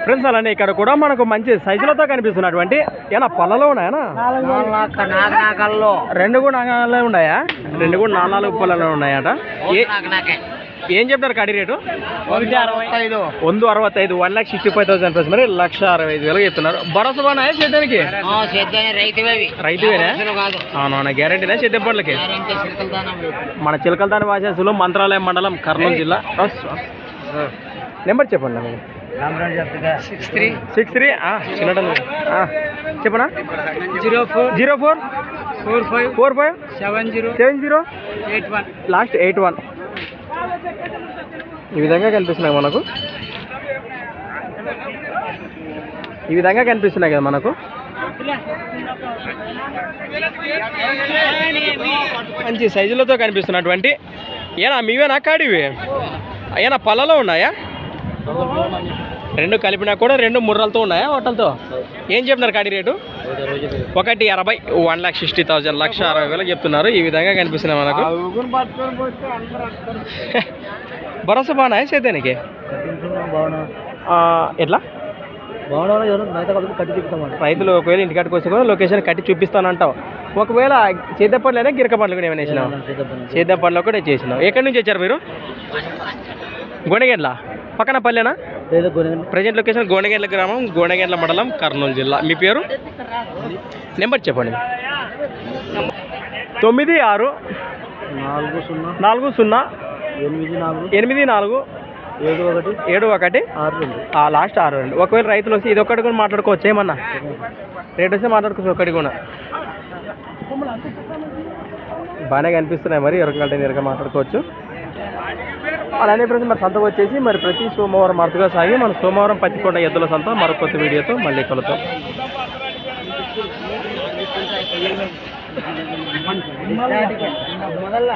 Friends అలానే ఇక్కడ కూడా మనకు మంచి సైజులతో కనిపిస్తున్నటువంటి ఏనా పళ్ళలో నాకల్లో రెండు కూడా నాలుగు ఉన్నాయా రెండు కూడా నాలుగు పళ్ళలో ఉన్నాయట. ఏ చెప్తారు కడి రేటు? ఒకటి అరవై ఐదు. One lakh sixty five thousand rupees మరి లక్ష అరవై ఐదు వేలకు చెప్తున్నారు. భరోసా బాగున్నాయా సేద్యానికి రైతువేనా? అవునవునా గ్యారంటీనా సేద్యం దానం మన చిలకలదాని వాసేసులు మంత్రాలయం మండలం కర్నూలు జిల్లా. నెంబర్ చెప్పండి నాకు సిక్స్ త్రీ. Six three? చెప్పనా? Zero four. Zero four? Four five. Four five? Seven zero. Seven zero? Eight one. Last eight one. ఈ విధంగా కనిపిస్తున్నాయి మనకు. ఈ విధంగా కనిపిస్తున్నాయి కదా మనకు. మంచి సైజులతో కనిపిస్తున్నటువంటి. ఏనా మీవేనా కాడివి? ఏనా పళ్ళలో ఉన్నాయా? రెండు కలిపినా కూడా రెండు ముర్రలతో ఉన్నాయా హోటల్తో? ఏం చెప్తున్నారు కాడి రేటు? ఒకటి అరవై వన్ లాక్ సిక్స్టీ థౌసండ్ లక్ష అరవై వేలకు చెప్తున్నారు. ఈ విధంగా కనిపిస్తున్నాయి మనకు. భరోసా బాగున్నాయా ఆ, ఎట్లా? రైతులు ఒకవేళ ఇంటికాడికి వచ్చి కూడా లొకేషన్ కట్టి చూపిస్తానంటావు. ఒకవేళ సేద్య పండ్లైనా గిరక పండ్లు కూడా ఏమైనా వేసినావు? పండ్లు కూడా చేసినావు ఎక్కడి నుంచి వచ్చారు మీరు? గోనెగెండ్ల పక్కన పల్లెనా? ప్రజెంట్ లొకేషన్ గోనెగెండ్ల గ్రామం గోనెగెండ్ల మండలం కర్నూలు జిల్లా. మీ పేరు? నెంబర్ చెప్పండి. తొమ్మిది ఆరు నాలుగు సున్నా. నాలుగు సున్నా. ఎనిమిది నాలుగు. ఎనిమిది నాలుగు. ఏడు ఒకటి. ఏడు ఒకటి. ఆరు రెండు. ఆ లాస్ట్ ఆరు రెండు. ఒకవేళ రైతులు వస్తే ఇది ఒక్కటి కూడా మాట్లాడుకోవచ్చు ఏమన్నా? రేట్ వస్తే మాట్లాడుకోవచ్చు ఒక్కటి కూడా. బాగానే కనిపిస్తున్నాయి మరి గంట ఇరవై మాట్లాడుకోవచ్చు. అలానే ప్రతి మరి సంతకు వచ్చేసి మరి ప్రతి సోమవారం అరుదుగా సాగి మన సోమవారం పత్తికొండ ఎద్దుల సంత మరొక కొత్త వీడియోతో మళ్ళీ కలుద్దాం. మొదల